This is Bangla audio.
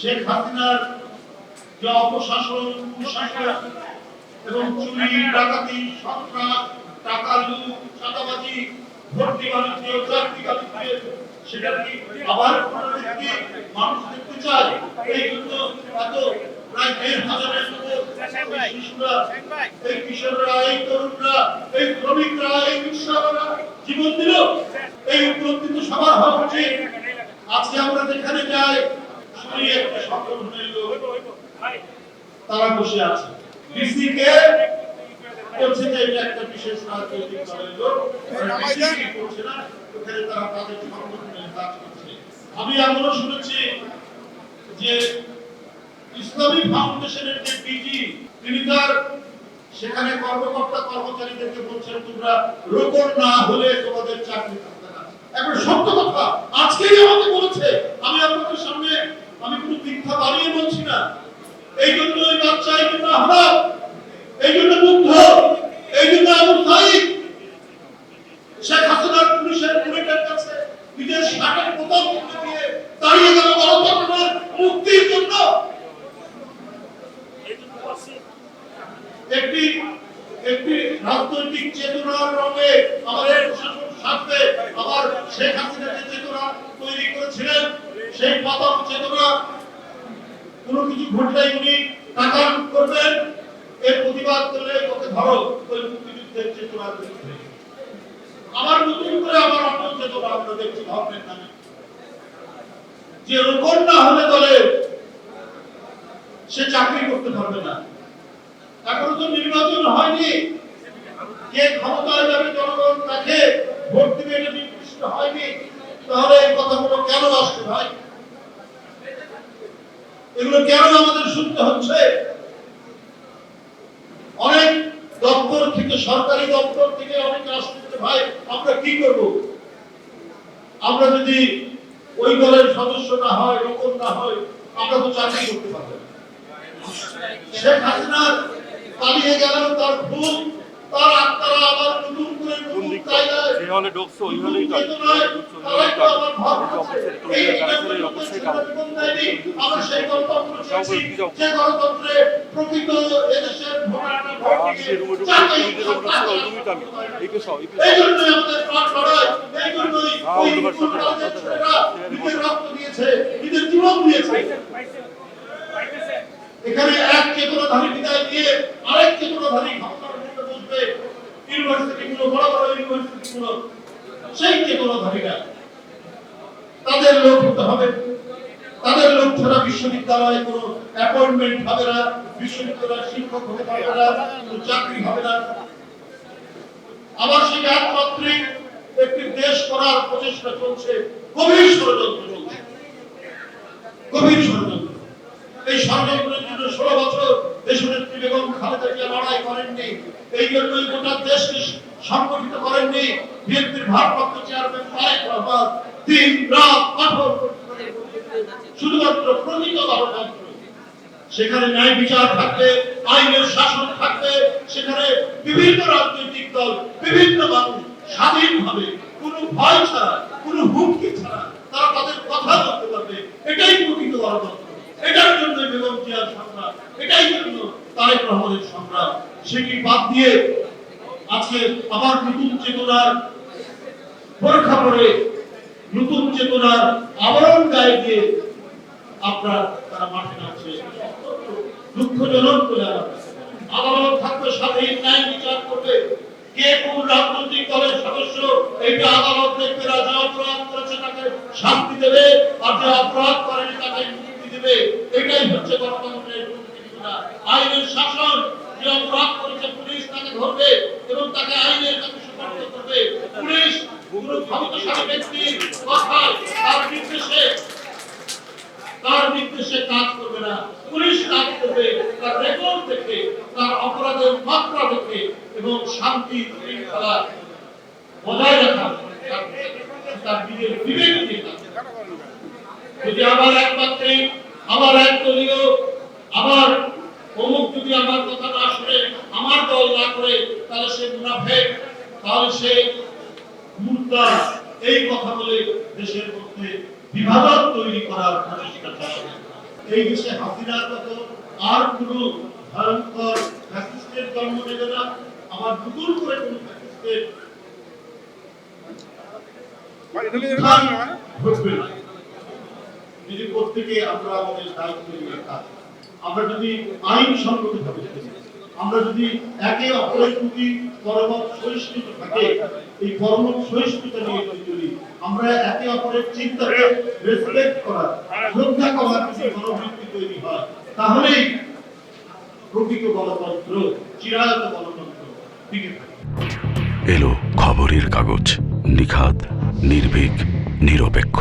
শেখ হাসিনার যে অপশাসন কুশাসন এবং চুরি, ডাকাতি, সন্ত্রাস টাকা লুট, চাঁদাবাজি, ভর্তি বাণিজ্য চাকরি বাণিজ্য সেটা কি আবার পুনরাবৃত্তি মানুষ দেখতে চায়। এই জন্য এত প্রায় দেড় হাজারের এই কিশোররা, এই তরুণরা, এই শ্রমিকরা, এই কৃষকরা জীবন দিল। এই উপলব্ধি তো সবার হওয়া উচিত। আজকে আমরা যেখানে যাই একটা সংগঠনের লোক তারা বসে আছে। ডিসি কে বলছে যে এটা একটা বিশেষ রাজনৈতিক দলের লোক ডিসি কি করছে না ওখানে তারা তাদের সংগঠনের কাজ করছে। আমি এমনও শুনেছি যে ইসলামী ফাউন্ডেশনের যে পিজি তিনি তার সেখানে কর্মকর্তা কর্মচারীদেরকে বলছেন তোমরা রোপণ না হলে তোমাদের চাকরি থাকবে না। এখন সত্য কথা আজকেই আমাকে বলেছে। আমি আপনাদের সামনে আমি কোনো মিথ্যা বানিয়ে বলছি না। এই জন্য ওই বাচ্চা, এই জন্য হারাম এই জন্য মুগ্ধ, এই জন্য আবু সাইদ, শেখ হাসিনার পুলিশের কাছে নিজের তুলে দিয়ে দাঁড়িয়ে গেল গণতন্ত্রের মুক্তির জন্য। একটি একটি রাজনৈতিক চেতনার রঙে আমাদের প্রশাসন সাথে আবার শেখ হাসিনা যে চেতনা তৈরি করেছিলেন সেই পতন চেতনা, কোনো কিছু ঘটলেই উনি টাকা লুট করবেন। এর প্রতিবাদ করলে ওকে ধরো, ওই মুক্তিযুদ্ধের চেতনার বিরুদ্ধে নতুন করে আবার অন্য চেতনা আমরা দেখছি ধর্মের নামে। যে রোপণ না হলে দলে সে চাকরি করতে পারবে না। এখনও তো নির্বাচন হয়নি। কে ক্ষমতায় যাবে জনগণ তাকে ভোট দিবে এটা নির্দিষ্ট হয়নি, তাহলে এই কথাগুলো কেন আসছে ভাই? এগুলো কেন আমাদের শুনতে হচ্ছে? অনেক দপ্তর থেকে সরকারি দপ্তর থেকে অনেক আসতেছে ভাই আমরা কি করব? আমরা যদি ওই দলের সদস্য না হয় রকম না হয় আমরা তো চাকরি করতে পারব শেখ হাসিনার পালিয়ে গেল তার খুন তার আত্মারা আবার নতুন করে নতুন জায়গায় যে হলে ঢুকছো ওই হলেই তো চেতনায় ওই হলেই এই। আমরা সেই। যে গণতন্ত্রে প্রকৃত এদেশের এই জন্যই আমাদের প্রাণ এই জন্যই ওই ছেলেরা নিজের রক্ত দিয়েছে, নিজের জীবন দিয়েছে। এখানে এক চেতনাধারী বিদায় দিয়ে আরেক চেতনাধারী ক্ষমতার মধ্যে বসবে ইউনিভার্সিটি বড় বড় ইউনিভার্সিটি সেই চেতনাধারীরা তাদের লোক হতে হবে তাদের লোক ছাড়া বিশ্ববিদ্যালয়ে কোনো অ্যাপয়েন্টমেন্ট হবে না, বিশ্ববিদ্যালয়ের শিক্ষক হতে পারবে না, কোনো চাকরি হবে না। আবাসিক একমাত্রিক একটি দেশ করার প্রচেষ্টা চলছে, গভীর ষড়যন্ত্র চলছে। গভীর ষড়যন্ত্র। এই ষড়যন্ত্রের জন্য ষোলো বছর দেশনেত্রী বেগম খালেদা জিয়া লড়াই করেননি। এই জন্যই গোটা দেশকে সংগঠিত করেননি। বিএনপির ভারপ্রাপ্ত চেয়ারম্যান তারেক রহমান দিন রাত কঠোর শুধুমাত্র প্রকৃত গণতন্ত্র সেখানে ন্যায় বিচার থাকবে, আইনের শাসন থাকবে, সেখানে বিভিন্ন রাজনৈতিক দল, বিভিন্ন মানুষ স্বাধীনভাবে, কোনো ভয় ছাড়া, কোনো হুমকি ছাড়া তারা তাদের কথা বলতে পারবে। এটাই প্রকৃত গণতন্ত্র। এটার জন্য বেগম জিয়ার সংগ্রাম এটাই জন্য তারেক রহমানের সংগ্রাম সেটি বাদ দিয়ে আজকে আবার নতুন চেতনার পরীক্ষা করে, নতুন চেতনার আবরণ গায়ে দিয়ে আপনার তারা মাঠে নামছে দুঃখজনক বলে আমার। আদালত স্বাধীন ন্যায় বিচার করবে কে কোন রাজনৈতিক দলের সদস্য এইটা আদালত দেখবে যে অপরাধ করেছে তাকে শাস্তি দেবে আর যে অপরাধ করেনি তাকে মুক্তি দেবে এটাই হচ্ছে গণতন্ত্রের। আইনের শাসন, যে অপরাধ করেছে পুলিশ তাকে ধরবে এবং তাকে আইনের কাছে সুপারিশ করবে পুলিশ কোন ক্ষমতাশালী ব্যক্তির কথায় তার নির্দেশে তার নির্দেশে কাজ করবে না। পুলিশ কাজ করবে, তার রেকর্ড দেখে, তার অপরাধের মাত্রা দেখে এবং শান্তি শৃঙ্খলা বজায় রাখা। তার- নিজের বিবেক দিয়ে যদি আমার একমাত্রে আমার এক দলীয় আমার অমুক যদি আমার কথা না শুনে আমার দল না করে, তাহলে সে মুনাফেক। তাহলে সে মুদ্রা এই কথা বলে দেশের মধ্যে বিভাজন তৈরি করার প্রচেষ্টা চালাবে এই দেশে হাসিনার মতো আর কোনো ভয়ঙ্কর ফ্যাসিস্টের জন্ম নেবে না আবার নতুন করে কোনো ফ্যাসিস্টের যদি প্রত্যেকে আমরা আমাদের দায়িত্ব আমরা যদি আইন সম্মতভাবে চলি, আমরা যদি একে অপরের প্রতি পরমত সহিষ্ণুতা থাকে, এই পরমত সহিষ্ণুতা নিয়ে যদি চলি, আমরা একে অপরের চিন্তাকে রেসপেক্ট করার, শ্রদ্ধা করার যদি মনোবৃত্তি তৈরি হয়, তাহলেই প্রকৃত গণতন্ত্র চিরায়ত গণতন্ত্র টিকে থাকে। এলো খবরের কাগজ নিখাত নির্ভীক, নিরপেক্ষ।